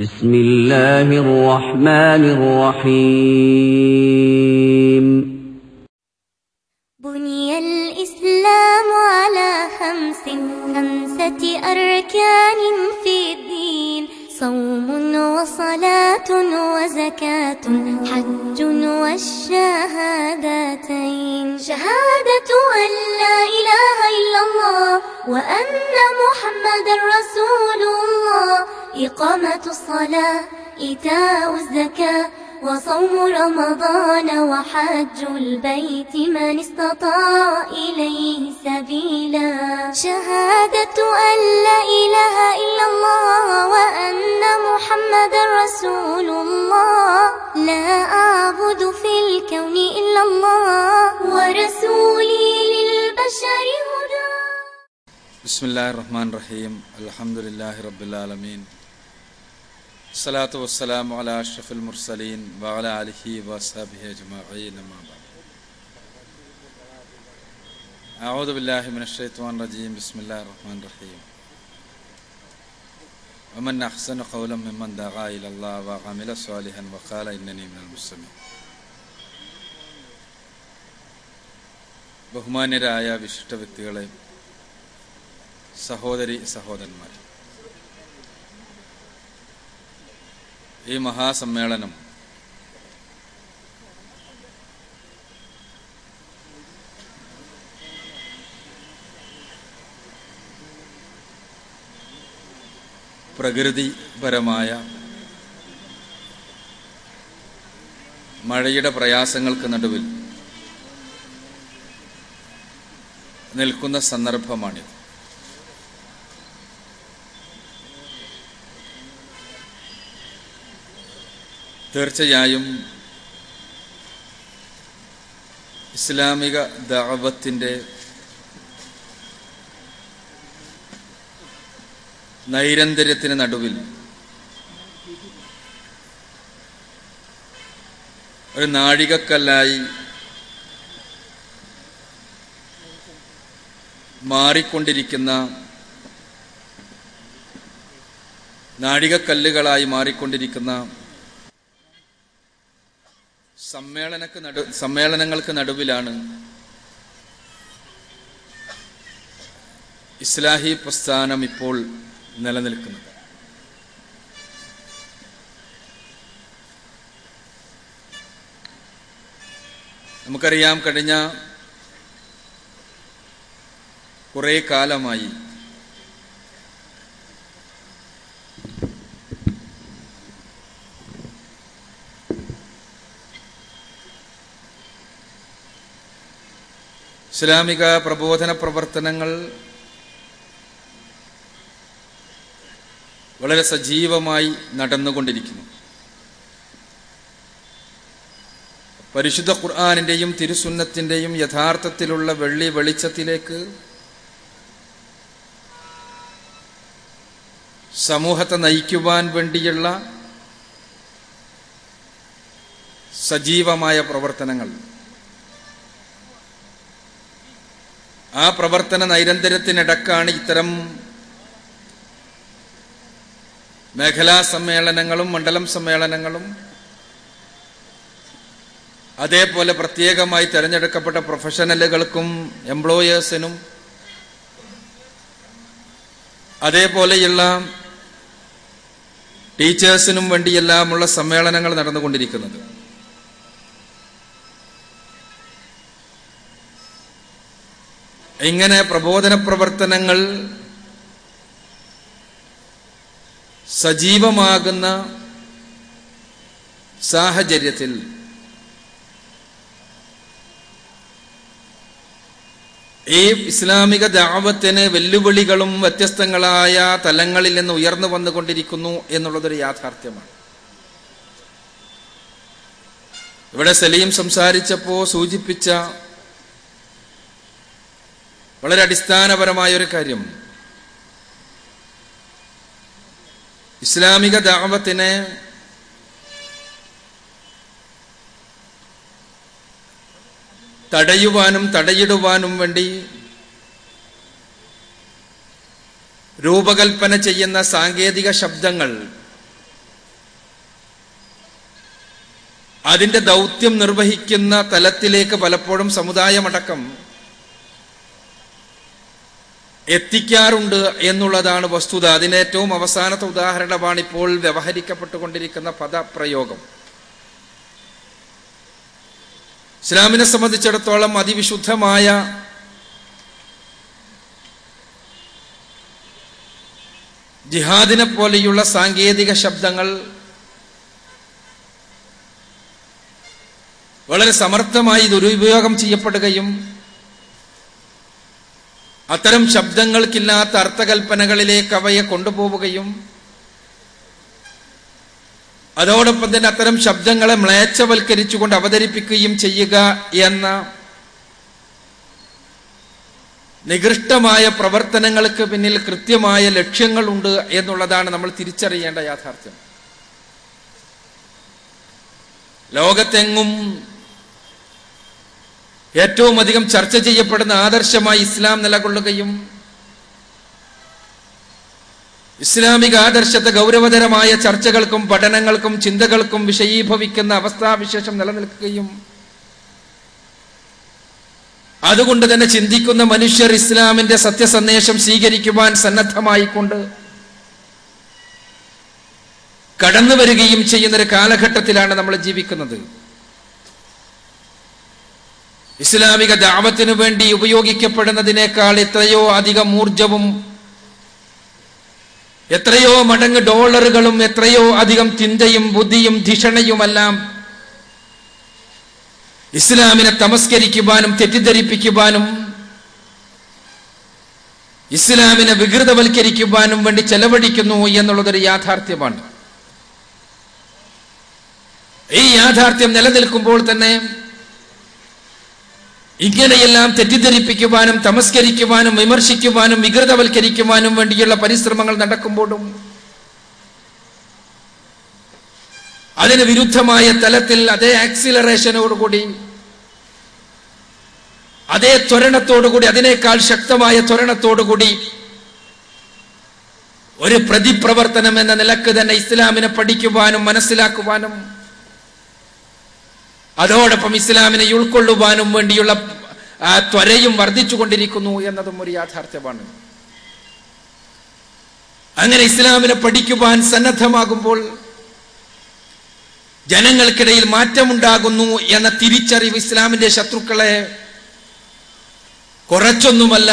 بسم الله الرحمن الرحيم. بني الإسلام على خمس خمسة أركان في الدين. صوم وصلاة وزكاة حج والشهادتين. شهادة أن لا إله إلا الله وأن محمد رسول إقامة الصلاة إيتاء الزكاة وصوم رمضان وحج البيت من استطاع إليه سبيلا. شهادة أن لا إله إلا الله وأن محمد رسول الله. لا أعبد في الكون إلا الله ورسولي للبشر هدى. بسم الله الرحمن الرحيم. الحمد لله رب العالمين. الصلاة والسلام على أشرف المرسلين وعلى آله وأصحابه أجمعين أما بعد أعوذ بالله من الشيطان الرجيم بسم الله الرحمن الرحيم ومن أحسن قولا ممن دعا إلى الله وعمل صالحا وقال إنني من المسلمين ബഹുമാന്യരായ വിശിഷ്ട വ്യക്തികളെ സഹോദരി സഹോദരന്മാർ ഈ മഹാസമ്മേളനം. പ്രകൃതിപരമായ മഴയുടെ പ്രയാസങ്ങൾക്ക് നടുവിൽ നിൽക്കുന്ന സന്ദർഭമാണിത്. തീർച്ചയായും ഇസ്ലാമിക ദാവത്തിന്റെ നൈരന്തര്യത്തിന് നടുവിൽ ഒരു നാഴികക്കല്ലായി മാറിക്കൊണ്ടിരിക്കുന്ന നാഴികക്കല്ലുകളായി മാറിക്കൊണ്ടിരിക്കുന്ന സമ്മേളനക്ക് നടു സമ്മേളനങ്ങൾക്ക് നടുവിലാണ് ഇസ്ലാഹി പ്രസ്ഥാനം ഇപ്പോൾ നിലനിൽക്കുന്നത്. നമുക്കറിയാം കഴിഞ്ഞ കുറേ കാലമായി ഇസ്ലാമിക പ്രബോധന പ്രവർത്തനങ്ങൾ വളരെ സജീവമായി നടന്നുകൊണ്ടിരിക്കുന്നു. പരിശുദ്ധ ഖുർആാനിന്റെയും തിരുസുന്നത്തിന്റെയും യഥാർത്ഥത്തിലുള്ള വെള്ളി വെളിച്ചത്തിലേക്ക് സമൂഹത്തെ നയിക്കുവാൻ വേണ്ടിയുള്ള സജീവമായ പ്രവർത്തനങ്ങൾ. ആ പ്രവർത്തന നൈരന്തര്യത്തിനിടക്കാണ് ഇത്തരം മേഖലാ സമ്മേളനങ്ങളും മണ്ഡലം സമ്മേളനങ്ങളും. അതേപോലെ പ്രത്യേകമായി തിരഞ്ഞെടുക്കപ്പെട്ട പ്രൊഫഷണലുകൾക്കും എംപ്ലോയേഴ്സിനും അതേപോലെയുള്ള ടീച്ചേഴ്സിനും വേണ്ടിയെല്ലാമുള്ള സമ്മേളനങ്ങൾ നടന്നുകൊണ്ടിരിക്കുന്നത്. ഇങ്ങനെ പ്രബോധന പ്രവർത്തനങ്ങൾ സജീവമാകുന്ന സാഹചര്യത്തിൽ ഈ ഇസ്ലാമിക ദാവത്തിന് വെല്ലുവിളികളും വ്യത്യസ്തങ്ങളായ തലങ്ങളിൽ നിന്ന് ഉയർന്നു വന്നുകൊണ്ടിരിക്കുന്നു എന്നുള്ളതൊരു യാഥാർത്ഥ്യമാണ്. ഇവിടെ സലീം സംസാരിച്ചപ്പോ സൂചിപ്പിച്ച വളരെ അടിസ്ഥാനപരമായ ഒരു കാര്യം. ഇസ്ലാമിക ദാവത്തിനെ തടയുവാനും തടയിടുവാനും വേണ്ടി രൂപകൽപ്പന ചെയ്യുന്ന സാങ്കേതിക ശബ്ദങ്ങൾ അതിന്റെ ദൗത്യം നിർവഹിക്കുന്ന തലത്തിലേക്ക് പലപ്പോഴും സമുദായമടക്കം എത്തിക്കാറുണ്ട് എന്നുള്ളതാണ് വസ്തുത. അതിന് ഏറ്റവും അവസാനത്തെ ഉദാഹരണമാണ് ഇപ്പോൾ വ്യവഹരിക്കപ്പെട്ടുകൊണ്ടിരിക്കുന്ന പദപ്രയോഗം. ഇസ്ലാമിനെ സംബന്ധിച്ചിടത്തോളം അതിവിശുദ്ധമായ ജിഹാദിനെ പോലെയുള്ള സാങ്കേതിക ശബ്ദങ്ങൾ വളരെ സമർത്ഥമായി ദുരുപയോഗം ചെയ്യപ്പെടുകയും അത്തരം ശബ്ദങ്ങൾക്കില്ലാത്ത അർത്ഥകൽപ്പനകളിലേക്ക് അവയെ കൊണ്ടുപോവുകയും അതോടൊപ്പം തന്നെ അത്തരം ശബ്ദങ്ങളെ മ്ലേച്ഛവൽക്കരിച്ചുകൊണ്ട് അവതരിപ്പിക്കുകയും ചെയ്യുക എന്ന നികൃഷ്ടമായ പ്രവർത്തനങ്ങൾക്ക് പിന്നിൽ കൃത്യമായ ലക്ഷ്യങ്ങളുണ്ട് എന്നുള്ളതാണ് നമ്മൾ തിരിച്ചറിയേണ്ട യാഥാർത്ഥ്യം. ലോകത്തെങ്ങും ഏറ്റവും അധികം ചർച്ച ചെയ്യപ്പെടുന്ന ആദർശമായി ഇസ്ലാം നിലകൊള്ളുകയും ഇസ്ലാമിക ആദർശത്തെ ഗൗരവതരമായ ചർച്ചകൾക്കും പഠനങ്ങൾക്കും ചിന്തകൾക്കും വിഷയീഭവിക്കുന്ന അവസ്ഥാവിശേഷം നിലനിൽക്കുകയും അതുകൊണ്ട് തന്നെ ചിന്തിക്കുന്ന മനുഷ്യർ ഇസ്ലാമിന്റെ സത്യസന്ദേശം സ്വീകരിക്കുവാൻ സന്നദ്ധമായിക്കൊണ്ട് കടന്നു വരികയും ചെയ്യുന്ന ഒരു കാലഘട്ടത്തിലാണ് നമ്മൾ ജീവിക്കുന്നത്. ഇസ്ലാമിക ദാവത്തിനു വേണ്ടി ഉപയോഗിക്കപ്പെടുന്നതിനേക്കാൾ എത്രയോ അധികം ഊർജവും എത്രയോ മടങ്ങ് ഡോളറുകളും എത്രയോ അധികം ചിന്തയും ബുദ്ധിയും ധിഷണയുമെല്ലാം ഇസ്ലാമിനെ തമസ്കരിക്കുവാനും തെറ്റിദ്ധരിപ്പിക്കുവാനും ഇസ്ലാമിനെ വികൃതവൽക്കരിക്കുവാനും വേണ്ടി ചെലവഴിക്കുന്നു എന്നുള്ളതൊരു യാഥാർത്ഥ്യമാണ്. ഈ യാഥാർത്ഥ്യം നിലനിൽക്കുമ്പോൾ തന്നെ ഇങ്ങനെയെല്ലാം തെറ്റിദ്ധരിപ്പിക്കുവാനും തമസ്കരിക്കുവാനും വിമർശിക്കുവാനും വികൃതവൽക്കരിക്കുവാനും വേണ്ടിയുള്ള പരിശ്രമങ്ങൾ നടക്കുമ്പോഴും അതിന് വിരുദ്ധമായ തലത്തിൽ അതേ ആക്സിലറേഷനോടുകൂടി അതേ ത്വരണത്തോടുകൂടി അതിനേക്കാൾ ശക്തമായ ത്വരണത്തോടുകൂടി ഒരു പ്രതിപ്രവർത്തനം എന്ന നിലയ്ക്ക് തന്നെ ഇസ്ലാമിനെ പഠിക്കുവാനും മനസ്സിലാക്കുവാനും അതോടൊപ്പം ഇസ്ലാമിനെ ഉൾക്കൊള്ളുവാനും വേണ്ടിയുള്ള ത്വരയും വർദ്ധിച്ചുകൊണ്ടിരിക്കുന്നു എന്നതും ഒരു യാഥാർത്ഥ്യമാണ്. അങ്ങനെ ഇസ്ലാമിനെ പഠിക്കുവാൻ സന്നദ്ധമാകുമ്പോൾ ജനങ്ങൾക്കിടയിൽ മാറ്റമുണ്ടാകുന്നു എന്ന തിരിച്ചറിവ് ഇസ്ലാമിന്റെ ശത്രുക്കളെ കുറച്ചൊന്നുമല്ല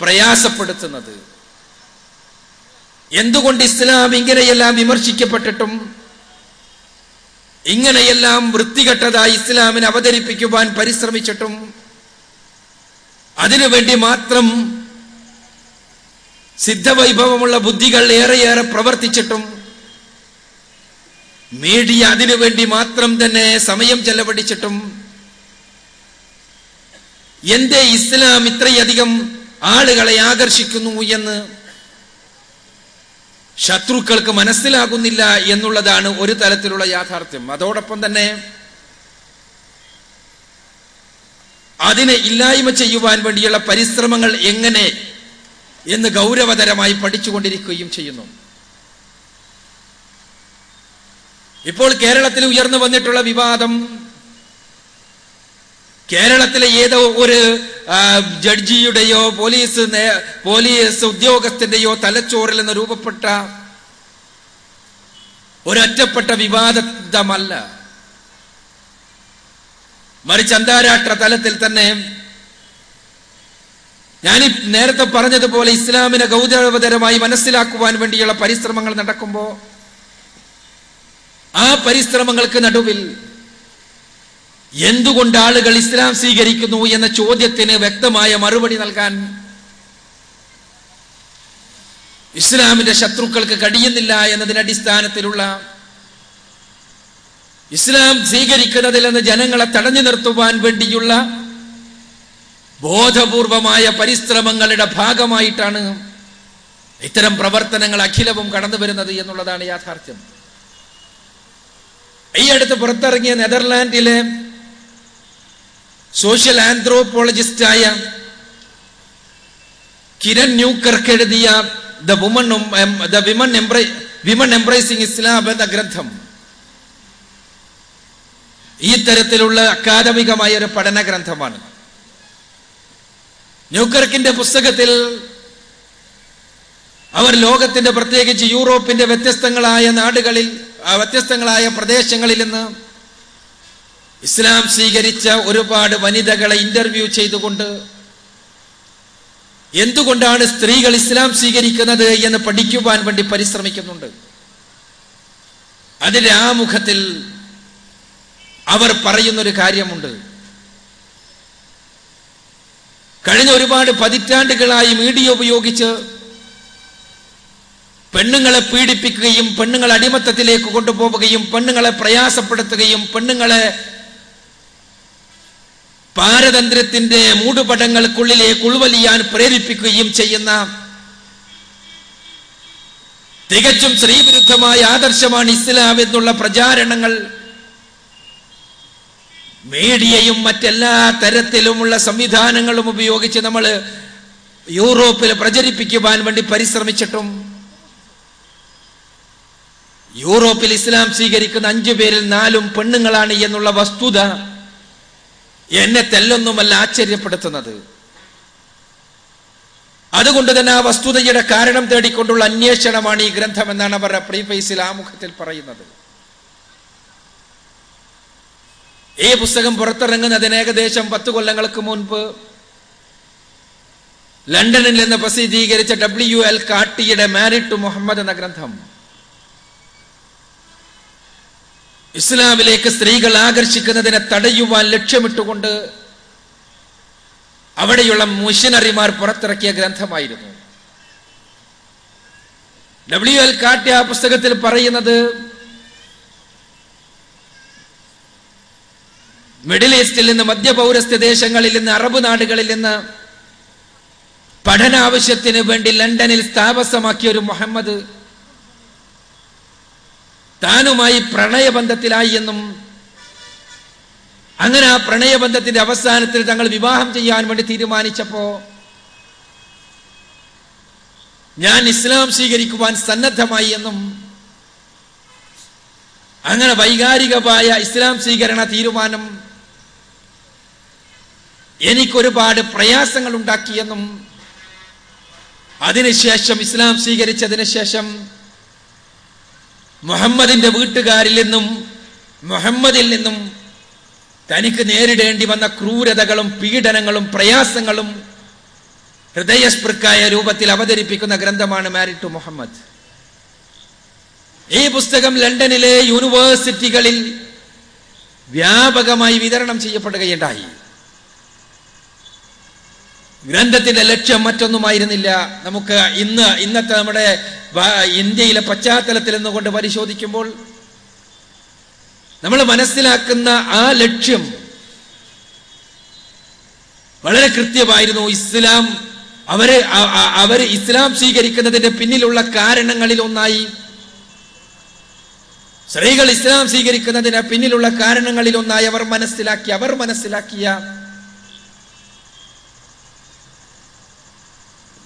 പ്രയാസപ്പെടുത്തുന്നത്. എന്തുകൊണ്ട് ഇസ്ലാം ഇങ്ങനെയെല്ലാം വിമർശിക്കപ്പെട്ടിട്ടും ഇങ്ങനെയെല്ലാം വൃത്തികെട്ടതായി ഇസ്ലാമിനെ അവതരിപ്പിക്കുവാൻ പരിശ്രമിച്ചിട്ടും അതിനുവേണ്ടി മാത്രം സിദ്ധവൈഭവമുള്ള ബുദ്ധികൾ ഏറെയേറെ പ്രവർത്തിച്ചിട്ടും മീഡിയ അതിനുവേണ്ടി മാത്രം തന്നെ സമയം ചെലവഴിച്ചിട്ടും എന്തേ ഇസ്ലാം ഇത്രയധികം ആളുകളെ ആകർഷിക്കുന്നു എന്ന് ശത്രുക്കൾക്ക് മനസ്സിലാകുന്നില്ല എന്നുള്ളതാണ് ഒരു തലത്തിലുള്ള യാഥാർത്ഥ്യം. അതോടൊപ്പം തന്നെ അതിനെ ഇല്ലായ്മ ചെയ്യുവാൻ വേണ്ടിയുള്ള പരിശ്രമങ്ങൾ എങ്ങനെ എന്ന് ഗൗരവതരമായി പഠിച്ചുകൊണ്ടിരിക്കുകയും ചെയ്യുന്നു. ഇപ്പോൾ കേരളത്തിൽ ഉയർന്നു വന്നിട്ടുള്ള വിവാദം കേരളത്തിലെ ഏതോ ഒരു ജഡ്ജിയുടെയോ പോലീസ് പോലീസ് ഉദ്യോഗസ്ഥന്റെയോ തലച്ചോറിൽ നിന്ന് രൂപപ്പെട്ട ഒരൊറ്റപ്പെട്ട വിവാദമല്ല. മറിച്ച് അന്താരാഷ്ട്ര തലത്തിൽ തന്നെ ഞാൻ നേരത്തെ പറഞ്ഞതുപോലെ ഇസ്ലാമിനെ ഗൗരവതരമായി മനസ്സിലാക്കുവാൻ വേണ്ടിയുള്ള പരിശ്രമങ്ങൾ നടക്കുമ്പോൾ ആ പരിശ്രമങ്ങൾക്ക് നടുവിൽ എന്തുകൊണ്ട് ആളുകൾ ഇസ്ലാം സ്വീകരിക്കുന്നു എന്ന ചോദ്യത്തിന് വ്യക്തമായ മറുപടി നൽകാൻ ഇസ്ലാമിന്റെ ശത്രുക്കൾക്ക് കഴിയുന്നില്ല എന്നതിന് അടിസ്ഥാനത്തിലുള്ള ഇസ്ലാം സ്വീകരിക്കുന്നതിൽ നിന്ന് ജനങ്ങളെ തടഞ്ഞു നിർത്തുവാൻ വേണ്ടിയുള്ള ബോധപൂർവമായ പരിശ്രമങ്ങളുടെ ഭാഗമായിട്ടാണ് ഇത്തരം പ്രവർത്തനങ്ങൾ അഖിലവും കടന്നു വരുന്നത് എന്നുള്ളതാണ് യാഥാർത്ഥ്യം. ഈ അടുത്ത് പുറത്തിറങ്ങിയ നെതർലാൻഡിലെ സോഷ്യൽ ആന്ത്രോപോളജിസ്റ്റായ കിരൺ ന്യൂക്കർക്ക് എഴുതിയ the woman the women എംബ്രൈ women embracing Islam എന്ന ഗ്രന്ഥം. ഈ തരത്തിലുള്ള അക്കാദമികമായ ഒരു പഠന ഗ്രന്ഥമാണ്. ന്യൂക്കർക്കിന്റെ പുസ്തകത്തിൽ അവർ ലോകത്തിന്റെ പ്രത്യേകിച്ച് യൂറോപ്പിന്റെ വ്യത്യസ്തങ്ങളായ നാടുകളിൽ വ്യത്യസ്തങ്ങളായ പ്രദേശങ്ങളിൽ നിന്ന് ഇസ്ലാം സ്വീകരിച്ച ഒരുപാട് വനിതകളെ ഇന്റർവ്യൂ ചെയ്തുകൊണ്ട് എന്തുകൊണ്ടാണ് സ്ത്രീകൾ ഇസ്ലാം സ്വീകരിക്കുന്നത് എന്ന് പഠിക്കുവാൻ വേണ്ടി പരിശ്രമിക്കുന്നുണ്ട്? അതിന്റെ ആമുഖത്തിൽ അവർ പറയുന്നൊരു കാര്യമുണ്ട്. കഴിഞ്ഞ ഒരുപാട് പതിറ്റാണ്ടുകളായി മീഡിയ ഉപയോഗിച്ച് പെണ്ണുങ്ങളെ പീഡിപ്പിക്കുകയും പെണ്ണുങ്ങളെ അടിമത്തത്തിലേക്ക് കൊണ്ടുപോവുകയും പെണ്ണുങ്ങളെ പ്രയാസപ്പെടുത്തുകയും പെണ്ണുങ്ങളെ പാരതന്ത്ര്യത്തിന്റെ മൂടുപടങ്ങൾക്കുള്ളിലേക്ക് ഉൾവലിയാൻ പ്രേരിപ്പിക്കുകയും ചെയ്യുന്ന തികച്ചും സ്ത്രീവിരുദ്ധമായ ആദർശമാണ് ഇസ്ലാം എന്നുള്ള പ്രചാരണങ്ങൾ. മീഡിയയും മറ്റെല്ലാ തരത്തിലുമുള്ള സംവിധാനങ്ങളും ഉപയോഗിച്ച് നമ്മൾ യൂറോപ്പിൽ പ്രചരിപ്പിക്കുവാൻ വേണ്ടി പരിശ്രമിച്ചിട്ടും യൂറോപ്പിൽ ഇസ്ലാം സ്വീകരിക്കുന്ന അഞ്ചു പേരിൽ നാലും പെണ്ണുങ്ങളാണ് എന്നുള്ള വസ്തുത എന്നെ തെല്ലൊന്നുമല്ല ആശ്ചര്യപ്പെടുത്തുന്നത്. അതുകൊണ്ട് തന്നെ ആ വസ്തുതയുടെ കാരണം തേടിക്കൊണ്ടുള്ള അന്വേഷണമാണ് ഈ ഗ്രന്ഥം എന്നാണ് അവർ പ്രീഫേസിൽ ആമുഖത്തിൽ പറയുന്നത്. ഈ പുസ്തകം പുറത്തിറങ്ങുന്നതിന് ഏകദേശം പത്ത് കൊല്ലങ്ങൾക്ക് മുൻപ് ലണ്ടനിൽ നിന്ന് പ്രസിദ്ധീകരിച്ച ഡബ്ല്യു എൽ കാട്ടിയുടെ മാരിഡ് ടു മുഹമ്മദ് എന്ന ഗ്രന്ഥം ഇസ്ലാമിലേക്ക് സ്ത്രീകൾ ആകർഷിക്കുന്നതിനെ തടയുവാൻ ലക്ഷ്യമിട്ടുകൊണ്ട് അവിടെയുള്ള മിഷനറിമാർ പുറത്തിറക്കിയ ഗ്രന്ഥമായിരുന്നു. ഡബ്ല്യു എൽ കാട്ടിയ പുസ്തകത്തിൽ പറയുന്നത് മിഡിൽ ഈസ്റ്റിൽ നിന്ന് മധ്യപൗരസ്ത്യ ദേശങ്ങളിൽ നിന്ന് അറബ് നാടുകളിൽ നിന്ന് പഠന ആവശ്യത്തിന് വേണ്ടി ലണ്ടനിൽ താമസമാക്കിയ ഒരു മുഹമ്മദ് താനുമായി പ്രണയബന്ധത്തിലായി എന്നും അങ്ങനെ ആ പ്രണയബന്ധത്തിന്റെ അവസാനത്തിൽ തങ്ങൾ വിവാഹം ചെയ്യാൻ വേണ്ടി തീരുമാനിച്ചപ്പോ ഞാൻ ഇസ്ലാം സ്വീകരിക്കുവാൻ സന്നദ്ധമായി എന്നും അങ്ങനെ വൈകാരികമായ ഇസ്ലാം സ്വീകരണ തീരുമാനം എനിക്കൊരുപാട് പ്രയാസങ്ങൾ ഉണ്ടാക്കിയെന്നും അതിനുശേഷം ഇസ്ലാം സ്വീകരിച്ചതിന് ശേഷം മുഹമ്മദിന്റെ വീട്ടുകാരിൽ നിന്നും മുഹമ്മദിൽ നിന്നും തനിക്ക് നേരിടേണ്ടി വന്ന ക്രൂരതകളും പീഡനങ്ങളും പ്രയാസങ്ങളും ഹൃദയസ്പൃക്കായ രൂപത്തിൽ അവതരിപ്പിക്കുന്ന ഗ്രന്ഥമാണ് മാരിഡ് ടു മുഹമ്മദ്. ഈ പുസ്തകം ലണ്ടനിലെ യൂണിവേഴ്സിറ്റികളിൽ വ്യാപകമായി വിതരണം ചെയ്യപ്പെടുകയുണ്ടായി. ഗ്രന്ഥത്തിന്റെ ലക്ഷ്യം മറ്റൊന്നുമായിരുന്നില്ല. നമുക്ക് ഇന്ന് ഇന്നത്തെ നമ്മുടെ ഇന്ത്യയിലെ പശ്ചാത്തലത്തിൽ നിന്നുകൊണ്ട് പരിശോധിക്കുമ്പോൾ നമ്മൾ മനസ്സിലാക്കുന്ന ആ ലക്ഷ്യം വളരെ കൃത്യമായിരുന്നു. ഇസ്ലാം അവർ അവർ ഇസ്ലാം സ്വീകരിക്കുന്നതിന്റെ പിന്നിലുള്ള കാരണങ്ങളിൽ ഒന്നായി. സ്ത്രീകൾ ഇസ്ലാം സ്വീകരിക്കുന്നതിന് പിന്നിലുള്ള കാരണങ്ങളിൽ ഒന്നായി അവർ മനസ്സിലാക്കി അവർ മനസ്സിലാക്കിയ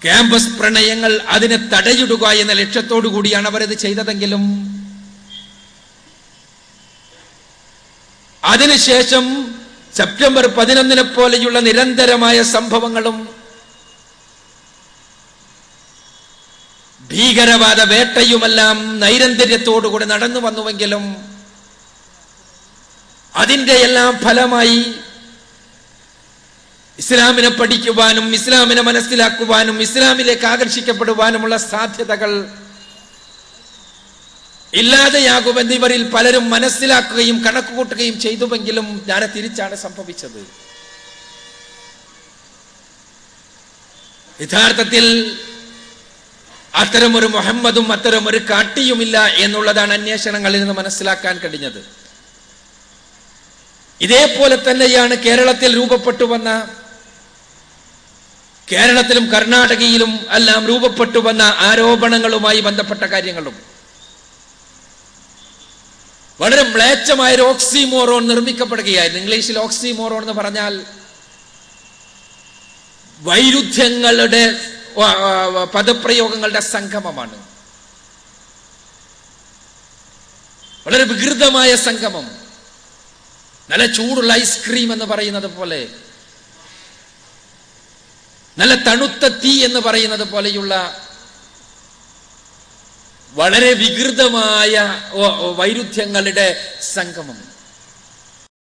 ക്യാമ്പസ് പ്രണയങ്ങൾ അതിനെ തടയിടുക എന്ന ലക്ഷ്യത്തോടു കൂടിയാണ് അവരത് ചെയ്തതെങ്കിലും അതിനുശേഷം സെപ്റ്റംബർ പതിനൊന്നിനെ പോലെയുള്ള നിരന്തരമായ സംഭവങ്ങളും ഭീകരവാദ വേട്ടയുമെല്ലാം നൈരന്തര്യത്തോടുകൂടി നടന്നു വന്നുവെങ്കിലും അതിന്റെ എല്ലാം ഫലമായി ഇസ്ലാമിനെ പഠിക്കുവാനും ഇസ്ലാമിനെ മനസ്സിലാക്കുവാനും ഇസ്ലാമിലേക്ക് ആകർഷിക്കപ്പെടുവാനുമുള്ള സാധ്യതകൾ ഇല്ലാതെയാകുമെന്ന് ഇവരിൽ പലരും മനസ്സിലാക്കുകയും കണക്കുകൂട്ടുകയും ചെയ്തുവെങ്കിലും ഞാൻ തിരിച്ചാണ് സംഭവിച്ചത്. യഥാർത്ഥത്തിൽ അത്തരമൊരു മുഹമ്മദും അത്തരമൊരു കാട്ടിയുമില്ല എന്നുള്ളതാണ് അന്വേഷണങ്ങളിൽ നിന്ന് മനസ്സിലാക്കാൻ കഴിഞ്ഞത്. ഇതേപോലെ തന്നെയാണ് കേരളത്തിൽ രൂപപ്പെട്ടു വന്ന കേരളത്തിലും കർണാടകയിലും എല്ലാം രൂപപ്പെട്ടു വന്ന ആരോപണങ്ങളുമായി ബന്ധപ്പെട്ട കാര്യങ്ങളും. വളരെ മ്ലേച്ഛമായ ഒരു ഓക്സിമോറോൺ നിർമ്മിക്കപ്പെടുകയായിരുന്നു. ഇംഗ്ലീഷിൽ ഓക്സിമോറോൺ എന്ന് പറഞ്ഞാൽ വൈരുദ്ധ്യങ്ങളുടെ പദപ്രയോഗങ്ങളുടെ സംഗമമാണ്. വളരെ വികൃതമായ സംഗമം. നല്ല ചൂടുള്ള ഐസ്ക്രീം എന്ന് പറയുന്നത് പോലെ. നല്ല തണുത്ത തീ എന്ന് പറയുന്നത് പോലെയുള്ള വളരെ വികൃതമായ വൈരുദ്ധ്യങ്ങളുടെ സംഗമം.